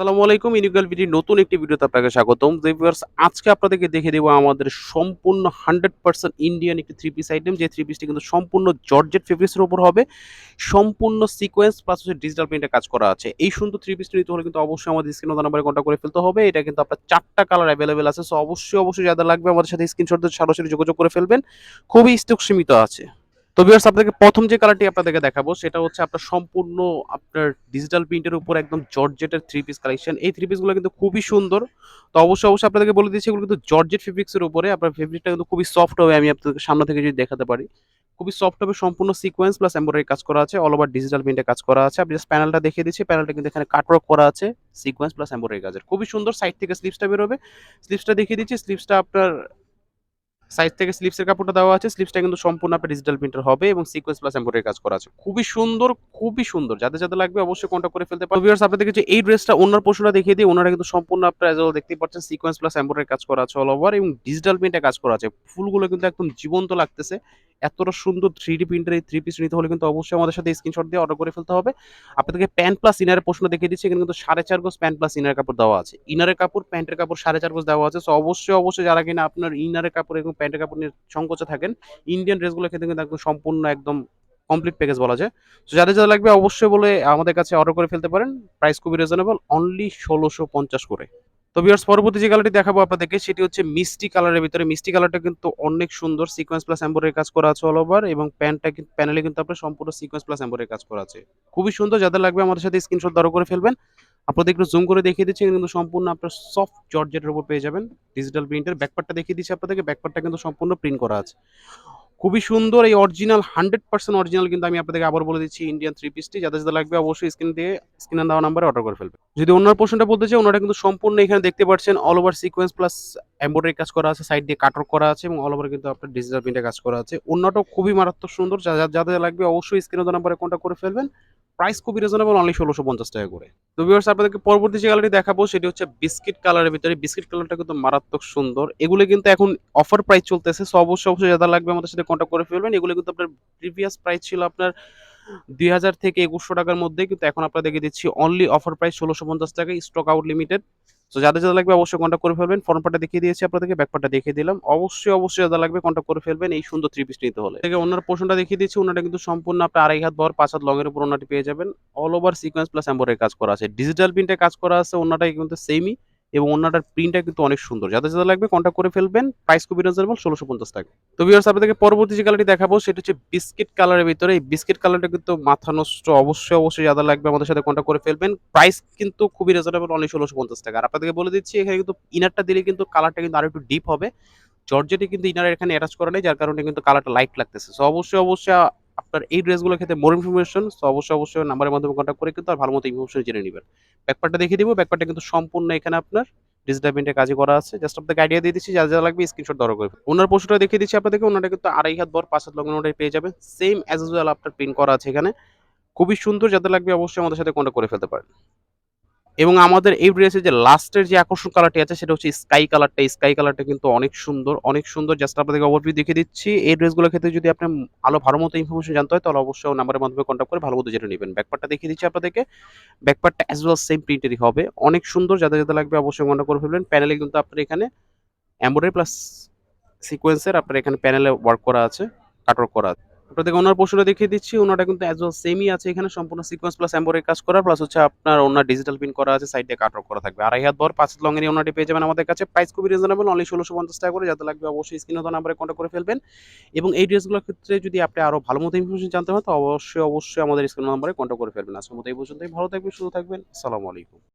আসসালামু আলাইকুম ইনিগাল ভিডির নতুন একটি ভিডিওতে আপনাকে স্বাগতম। আজকে আপনাদেরকে দেখে দেবো আমাদের সম্পূর্ণ হান্ড্রেড পার্সেন্ট ইন্ডিয়ান একটি থ্রি পিস আইটেম যে থ্রি পিসটি কিন্তু সম্পূর্ণ জর্জেট ফেব্রিক্সের উপর হবে। সম্পূর্ণ সিকোয়েন্স প্লাস হচ্ছে ডিজিটাল প্রিন্টে কাজ করা আছে। এই সুন্দর থ্রি পিসটি নিতে হলে কিন্তু অবশ্যই আমাদের স্ক্রিন নাম্বারে কন্ট্যাক্ট করে ফেলতে হবে। এটা কিন্তু আপনার চারটা কালার অ্যাভেলেবেল আছে। সো অবশ্যই অবশ্যই যাদের লাগবে আমাদের সাথে স্ক্রিনশট সরাসরি যোগাযোগ করে ফেলবেন। খুবই স্টক সীমিত আছে। তো ভিউয়ার্স আপনাদেরকে প্রথম যে কালারটি আপনাদেরকে দেখাবো, সেটা হচ্ছে আপনার সম্পূর্ণ আপনার ডিজিটাল প্রিন্টের উপর একদম জর্জেটের থ্রি পিস কালেকশন এই থ্রি পিসগুলো কিন্তু খুবই সুন্দর। তো অবশ্যই অবশ্যই আপনাদেরকে বলে দিচ্ছি, এগুলো কিন্তু জর্জেট ফেব্রিক্সের উপরে। আপনার ফেব্রিকটা কিন্তু খুবই সফট হবে, আমি আপনাদের সামনে থেকে যদি দেখাতে পারি। খুবই সফট হবে, সম্পূর্ণ সিকোয়েন্স প্লাস এমব্রয়ডারি কাজ করা আছে অল ওভার ডিজিটাল প্রিন্টে কাজ করা আছে। আপনি জাস্ট প্যানেলটা দেখিয়ে দিচ্ছি প্যানেলটা কিন্তু এখানে কাটওয়ার্ক করা আছে সিকোয়েন্স প্লাস এমব্রয়ডারি কাজের। খুবই সুন্দর সাইড থেকে স্লিপসটা বেরোবে। স্লিপসটা দেখিয়ে দিচ্ছি স্লিপসটা আপনার সাইড থেকে স্লিপসের কাপড়টা দেওয়া আছে। স্লিপসটা কিন্তু সম্পূর্ণ আপনার ডিজিটাল প্রিন্টার হবে এবং সিকোয়েন্স প্লাস এম্বোডারি কাজ করা আছে। খুবই সুন্দর খুবই সুন্দর। যাদের যাদের লাগবে অবশ্যই কন্ট্যাক্ট করে ফেলতে পারবেন ভিউয়ার্স আপনাদেরকে যে এই ড্রেসটা ওনার পোর্শনটা দেখিয়ে দিই। ওনারা কিন্তু সম্পূর্ণ আপনারা এজ দেখতেই পাচ্ছেন সিকোয়েন্স প্লাস এমব্রয়ডারি কাজ করা আছে অল ওভার এবং ডিজিটাল প্রিন্টে কাজ করা আছে। ফুলগুলো কিন্তু একদম জীবন্ত লাগতেছে। এতটা সুন্দর থ্রি ডি প্রিন্টার এই থ্রি পিস নিতে হলে কিন্তু অবশ্যই আমাদের সাথে স্ক্রিনশট দিয়ে অর্ডার করে ফেলতে হবে। আপনাদেরকে প্যান্ট প্লাস ইনারের প্রশ্ন দেখিয়ে দিচ্ছি। এখানে কিন্তু সাড়ে চার গোজ প্যান্ট প্লাস ইনার কাপড় দেওয়া আছে। ইনারের কাপড় প্যান্টের কাপড় সাড়ে চার গোজ দেওয়া আছে। সো অবশ্যই অবশ্যই যারা কিনা আপনার ইনারের কাপড় এবং প্যান্টের কাপড় নিয়ে সংকোচে থাকেন ইন্ডিয়ান ড্রেসগুলো ক্ষেত্রে কিন্তু একদম সম্পূর্ণ একদম কমপ্লিট প্যাকেজ বলা যায়। তো যাদের যাদের লাগবে অবশ্যই বলে আমাদের কাছে অর্ডার করে ফেলতে পারেন। প্রাইস খুবই রিজনেবল অনলি ষোলোশো পঞ্চাশ করে। তো বিয়ার্স পরবর্তী যে কালারটি দেখাবো আপনাদেরকে, সেটি হচ্ছে মিষ্টি কালারের ভিতরে। মিষ্টি কালারটা কিন্তু অনেক সুন্দর সিকোয়েন্স প্লাস এম্বরের কাজ করা আছে অল ওভার এবং প্যান্টটা কিন্তু প্যানেলে কিন্তু আপনার সম্পূর্ণ সিকোয়েন্স প্লাস এম্বরের কাজ করা আছে। খুবই সুন্দর, যাদের লাগবে আমাদের সাথে স্ক্রিনশট দর করে ফেলবেন। আপনাদের একটু জুম করে দেখিয়ে দিচ্ছি কিন্তু সম্পূর্ণ আপনার সফট জর্জেটের উপর পেয়ে যাবেন। ডিজিটাল প্রিন্টের ব্যাকপার্টটা দেখিয়ে দিচ্ছি আপনাদেরকে ব্যাকপার্টটা কিন্তু সম্পূর্ণ প্রিন্ট করা আছে। খুবই সুন্দর এই অরিজিনাল হান্ড্রেড পার্সেন্ট অরিজিনাল কিন্তু আমি আপনাদেরকে আবার বলে দিচ্ছি ইন্ডিয়ান থ্রি পিসটি যাদের যাদের লাগবে অবশ্যই স্ক্রিন দিয়ে স্ক্রিনে দেওয়া নাম্বারে অর্ডার করে ফেলবে। যদি অন্য পোর্শনটা বলতে চাই ওনারা কিন্তু সম্পূর্ণ এখানে দেখতে পাচ্ছেন all over sequence plus embroidery কাজ করা আছে সাইড দিয়ে কাটর করা আছে এবং অল ওভার কিন্তু আপনার ডিজিটাল প্রিন্টে কাজ করা আছে। অন্যটাও খুবই মারাত্মক সুন্দর, যা- যাদের লাগবে অবশ্যই স্ক্রিনে নাম্বারে কন্ট্যাক্ট করে ফেলবেন। প্রাইস খুবই রিজনেবল অনলি ষোলোশো পঞ্চাশ টাকা করে। তো ভিউয়ার্স আপনাদেরকে পরবর্তী যে কালারটি দেখাবো, সেটি হচ্ছে বিস্কিট কালারের ভিতরে। বিস্কিট কালারটা কিন্তু মারাত্মক সুন্দর। এগুলো কিন্তু এখন অফার প্রাইস চলতেছে সো অবশ্যই অবশ্যই যারা লাগবে আমাদের সাথে কন্ট্যাক্ট করে ফেলবেন। এগুলো কিন্তু আপনার প্রিভিয়াস প্রাইস ছিল আপনার দুই হাজার থেকে একুশশো টাকার মধ্যে, কিন্তু এখন আপনার দেখে দিচ্ছি অনলি অফার প্রাইস ষোলোশো পঞ্চাশ টাকা স্টক আউট লিমিটেড তো যাদের যাদের লাগবে অবশ্যই কন্ট্যাক্ট করে ফেলবেন। ফ্রন্ট পার্টটা দেখিয়ে দিয়েছি আপনাদেরকে ব্যাক পার্টটা দেখিয়ে দিলাম। অবশ্যই অবশ্যই যাদের লাগবে কন্ট্যাক্ট করে ফেলবেন এই সুন্দর থ্রি পিস নিতে হলে। থেকে ওনার পোর্শনটা দেখিয়ে দিচ্ছি ওনাটা কিন্তু সম্পূর্ণ আপনি আড়াই হাত ভর পাঁচ হাত লঙের উপর ওনাটি পেয়ে যাবেন। অল ওভার সিকোয়েন্স প্লাস অ্যাম্বরের কাজ করা আছে। ডিজিটাল প্রিন্টে কাজ করা আছে, ওনাটাই কিন্তু সেমই এবং ওনাটার প্রিন্টটা কিন্তু অনেক সুন্দর। যাদের যাদের লাগবে কন্ট্যাক্ট করে ফেলবেন প্রাইস খুবই রিজনেবল ষোলোশো পঞ্চাশ টাকা। তো ভিউয়ার্স আপনাদেরকে পরবর্তী যে কালারটি দেখাবো, সেটা হচ্ছে বিস্কিট কালারের ভিতরে। এই বিস্কিট কালারটা কিন্তু মাথা নষ্ট, অবশ্যই অবশ্যই যাদের লাগবে আমাদের সাথে কন্ট্যাক্ট করে ফেলবেন। প্রাইস কিন্তু খুবই রিজনেবল অনলি ষোলোশো পঞ্চাশ টাকা। আর আপনাদেরকে বলে দিচ্ছি, এখানে কিন্তু ইনারটা দিলে কিন্তু কালারটা কিন্তু আরও একটু ডিপ হবে। জর্জেটে কিন্তু ইনার এখানে অ্যাটাচ করা নেই, যার কারণে কিন্তু কালারটা লাইট লাগতেছে। সো অবশ্যই অবশ্যই আপনার এই ড্রেসগুলোর ক্ষেত্রে মোর ইনফরমেশন সো অবশ্যই অবশ্যই নাম্বারের মাধ্যমে কন্ট্যাক্ট করে কিন্তু আর ভালো মতো ইনফরমেশন জেনে নেবেন। ব্যাকপার্টটা দেখে দিবো ব্যাকপার্টটা কিন্তু সম্পূর্ণ এখানে আপনার ডিজিটাল প্রিন্টের কাজে করা আছে। জাস্ট আপনাকে আইডিয়া দিয়ে দিচ্ছি, যা যা লাগবে স্ক্রিনশট দরকার করবে ওনার পোস্টটা দেখিয়ে দিচ্ছি আপনাদেরকে, ওনাটা কিন্তু আড়াই হাত বর পাঁচ হাত লগ্ন ওটাই পেয়ে যাবেন। সেম অ্যাজ ইউজুয়াল আপনার প্রিন্ট করা আছে এখানে। খুবই সুন্দর, যাদের লাগবে অবশ্যই আমাদের সাথে কন্ট্যাক্ট করে ফেলতে পারেন। এবং আমাদের এই ড্রেসের যে লাস্টের যে আকর্ষণ কালারটি আছে, সেটা হচ্ছে স্কাই কালারটা স্কাই কালারটা কিন্তু অনেক সুন্দর অনেক সুন্দর। জাস্ট আপনাদেরকে ওভারভিউ দেখিয়ে দিচ্ছি। এই ড্রেসগুলোর ক্ষেত্রে যদি আপনি আলো ভালো মতো ইনফরমেশন জানতে হয়, তাহলে অবশ্যই নাম্বারের মাধ্যমে কন্ট্যাক্ট করে ভালো মতো জেনে নেবেন। ব্যাকপার্টটা দেখিয়ে দিচ্ছি আপনাদেরকে। ব্যাকপার্টটা অ্যাজ ওয়েল সেম প্রিন্টেরই হবে। অনেক সুন্দর, যাদের যাদের লাগবে অবশ্যই কন্ট্যাক্ট করে ফেলবেন। প্যানেলে কিন্তু আপনার এখানে এমব্রয়ডারি প্লাস সিকোয়েন্সের আপনার এখানে প্যানেলে ওয়ার্ক করা আছে কাটওয়ার্ক করা আছে। আপনাদেরকে ওনার পশুটা দেখিয়ে দিচ্ছি। ওনাটা কিন্তু অ্যাজ ওয়েল সেমই আছে এখানে। সম্পূর্ণ সিকোয়েন্স প্লাস এমব্রয়ডারি কাজ করা প্লাস হচ্ছে আপনার ওনার ডিজিটাল প্রিন্ট করা আছে সাইডে কাটওয়ার্ক করা থাকবে। আড়াই হাত বর পাঁচ লং এর পেয়ে যাবেন আমাদের কাছে। প্রাইস খুবই রিজনেবল অনলি ষোলোশো পঞ্চাশ টাকা করে। যাতে লাগবে অবশ্যই স্ক্রিনে তো নাম্বারে কন্ট্যাক্ট করে ফেলবেন। এবং এই ড্রেসগুলোর ক্ষেত্রে যদি আপনি আরও ভালো মতো ইনফরমেশন জানতে হয়, তো অবশ্যই অবশ্যই আমাদের স্ক্রিন নাম্বারে কন্ট্যাক্ট করে ফেলবেন। আজকের মতো এই পর্যন্তই। ভালো থাকবেন, সুস্থ থাকবেন। আসসালামু আলাইকুম।